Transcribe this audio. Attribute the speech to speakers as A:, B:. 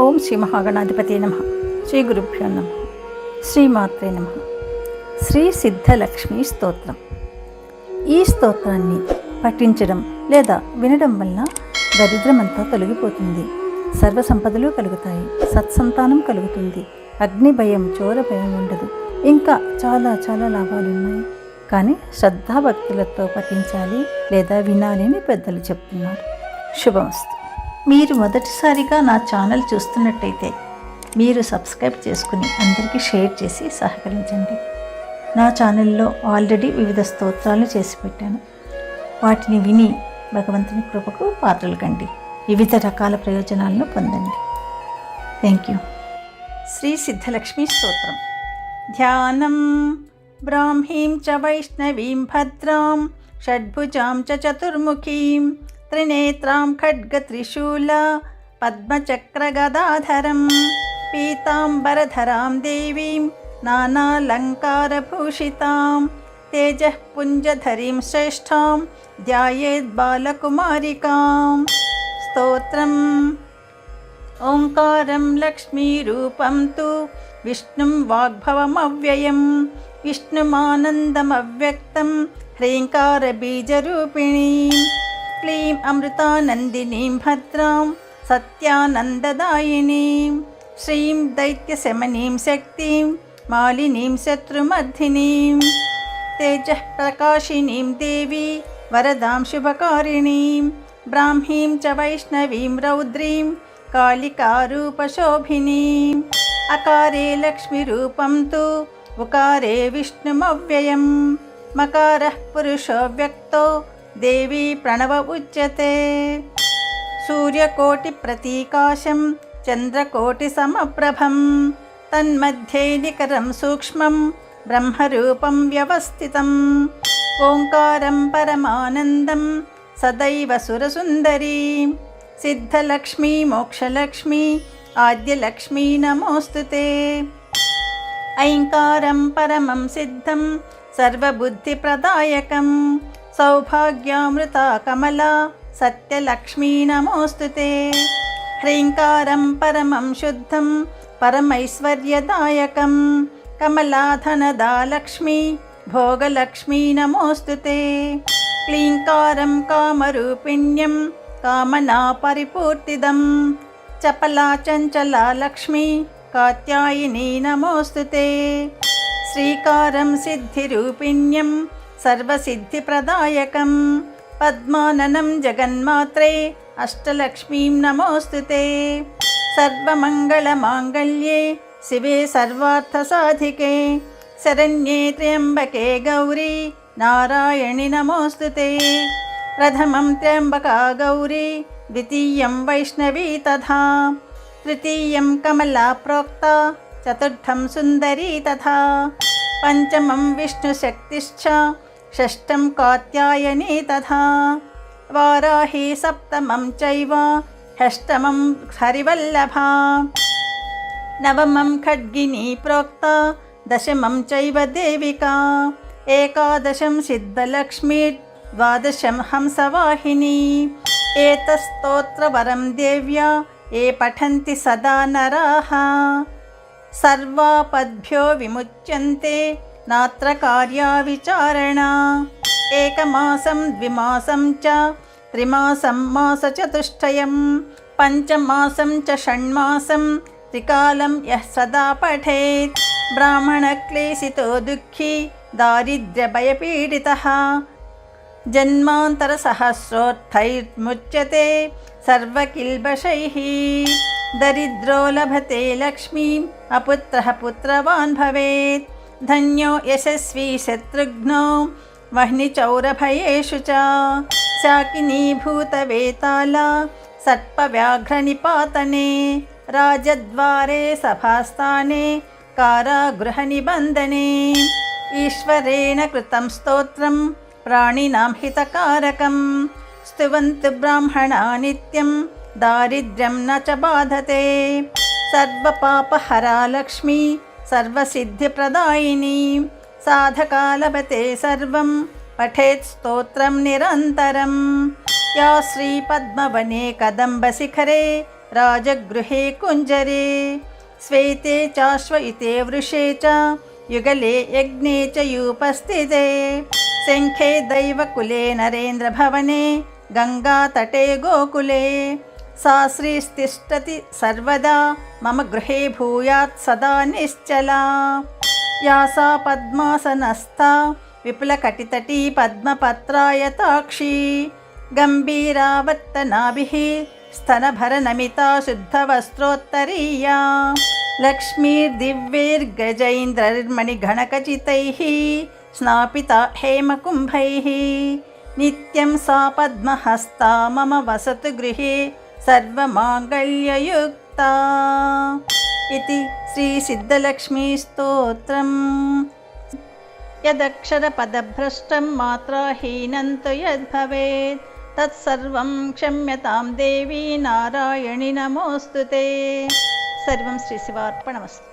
A: ఓం శ్రీ మహాగణాధిపతి నమ. శ్రీ గురుభ్యో నమ. శ్రీమాత్రే నమ. శ్రీ సిద్ధలక్ష్మి స్తోత్రం. ఈ స్తోత్రాన్ని పఠించడం లేదా వినడం వల్ల దరిద్రమంతా తొలగిపోతుంది. సర్వ సంపదలు కలుగుతాయి. సత్సంతానం కలుగుతుంది. అగ్ని భయం చోర భయం ఉండదు. ఇంకా చాలా చాలా లాభాలు ఉన్నాయి. కానీ శ్రద్ధాభక్తులతో పఠించాలి లేదా వినాలి అని పెద్దలు చెప్తున్నారు. శుభమస్తు. మీరు మొదటిసారిగా నా ఛానల్ చూస్తున్నట్టయితే మీరు సబ్స్క్రైబ్ చేసుకుని అందరికీ షేర్ చేసి సహకరించండి. నా ఛానల్లో ఆల్రెడీ వివిధ స్తోత్రాలు చేసి పెట్టాను. వాటిని విని భగవంతుని కృపకు పాత్రలు కండి. వివిధ రకాల ప్రయోజనాలను పొందండి. థ్యాంక్ యూ శ్రీ సిద్ధలక్ష్మి స్తోత్రం. ధ్యానం. బ్రాహ్మీం చ వైష్ణవీం భద్రాం. షడ్భుజాం చ చతుర్ముఖీం. त्रिनेत्रां खड्गत्रिशूला पद्मचक्रगदाधरं पीताम्बरधरां देवीं नानालङ्कारभूषितां तेजः पुञ्जधरीं श्रेष्ठां ध्यायेद्बालकुमारिकां स्तोत्रम् ओङ्कारं लक्ष्मीरूपं तु विष्णुं वाग्भवमव्ययं विष्णुमानन्दमव्यक्तं ह्रीङ्कारबीजरूपिणी क्लीं अमृतानन्दिनीं भद्रां सत्यानन्ददायिनीं श्रीं दैत्यशमनीं शक्तिं, मालिनीं शत्रुमर्धिनीं तेजः प्रकाशिनीं देवी, वरदां शुभकारिणीं, ब्राह्मीं च वैष्णवीं रौद्रीं कालिकारूपशोभिनीम् अकारे लक्ष्मीरूपं तु उकारे विष्णुमव्ययं मकारः पुरुषो व्यक्तो देवी प्रणव उच्यते सूर्यकोटिप्रतीकाशं चन्द्रकोटिसमप्रभं तन्मध्ये निकरं सूक्ष्मं ब्रह्मरूपं व्यवस्थितम् ओङ्कारं परमानन्दं सदैव सुरसुन्दरीं सिद्धलक्ष्मी मोक्षलक्ष्मी आद्यलक्ष्मी नमोऽस्तु ते ऐङ्कारं परमं सिद्धं सर्वबुद्धिप्रदायकं సౌభాగ్యామృత కమల సత్యలక్ష్మీ నమోస్తు హ్రీంకారం పరమం శుద్ధం పరమైశ్వర్యదాయకం. కమలాధనదా లక్ష్మీ భోగలక్ష్మీ నమోస్తు క్లీంకారం కామరూపిణ్యం కామనా పరిపూర్తిదం. చపలా చంచలా కాత్యాయిని నమోస్తు శ్రీకారం సిద్ధిరూపిణ్యం सर्वसिद्धिप्रदायकं पद्माननं जगन्मात्रे अष्टलक्ष्मीं नमोऽस्तु ते सर्वमङ्गलमाङ्गल्ये शिवे सर्वार्थसाधिके शरण्ये त्र्यम्बके गौरी नारायणि नमोऽस्तु ते प्रथमं त्र्यम्बका गौरी द्वितीयं वैष्णवी तथा तृतीयं कमला प्रोक्ता चतुर्थं सुन्दरी तथा पञ्चमं विष्णुशक्तिश्च षष्ठं कात्यायनी तथा वाराही सप्तमं चैव षष्टमं हरिवल्लभा नवमं खड्गिनी प्रोक्ता दशमं चैव देविका एकादशं सिद्धलक्ष्मी द्वादशं हंसवाहिनी एतस्तोत्रवरं देव्या ये पठन्ति सदा नराः सर्वापद्भ्यो विमुच्यन्ते नात्र कार्या विचारणा एकमासं द्विमासं च त्रिमासं मासचतुष्टयं पञ्चमासं च षण्मासं त्रिकालं यः सदा पठेत् ब्राह्मणक्लेशितो दुःखी दारिद्र्यभयपीडितः जन्मान्तरसहस्रोत्थैर्मुच्यते सर्वकिल्बषैः दरिद्रो लभते लक्ष्मीम् अपुत्रः पुत्रवान् भवेत् धन्यो यशस्वी शत्रुघ्नो वह्निचौरभयेषु च। शाकिनीभूतवेताला सर्पव्याघ्रनिपातने, राजद्वारे सभास्थाने, कारागृहनिबन्धने। ईश्वरेण कृतं स्तोत्रं, प्राणिनां हितकारकं। स्तुवन्तु ब्राह्मणा नित्यं, दारिद्र्यं न च बाधते। सर्वपापहरा लक्ष्मी सर्वसिद्धिप्रदायिनी। साधकालभते सर्वं पठेत् स्तोत्रं निरन्तरं। या श्रीपद्मवने कदम्बशिखरे, राजगृहे कुञ्जरे श्वेते चाश्वयुते वृषे च, युगले यज्ञे च यूपस्थिते। शङ्खे दैवकुले नरेन्द्रभवने गङ्गातटे गोकुले। सा श्रीस्तिष्ठति सर्वदा मम गृहे भूयात् सदा निश्चला या सा पद्मासनस्था विपुलकटितटी पद्मपत्रायताक्षी गम्भीरावर्तनाभिः स्तनभरनमिता शुद्धवस्त्रोत्तरीया लक्ष्मीर्दिव्यैर्गजैन्द्रर्मणिगणकचितैः स्नापिता हेमकुम्भैः नित्यं सा पद्महस्ता मम वसतु गृहे सर्वमाङ्गल्ययुक्ता इति श्रीसिद्धलक्ष्मीस्तोत्रम् यदक्षरपदभ्रष्टं मात्राहीनं तु यद्भवेत् तत्सर्वं क्षम्यतां देवी नारायणि नमोऽस्तु ते सर्वं श्रीशिवार्पणमस्तु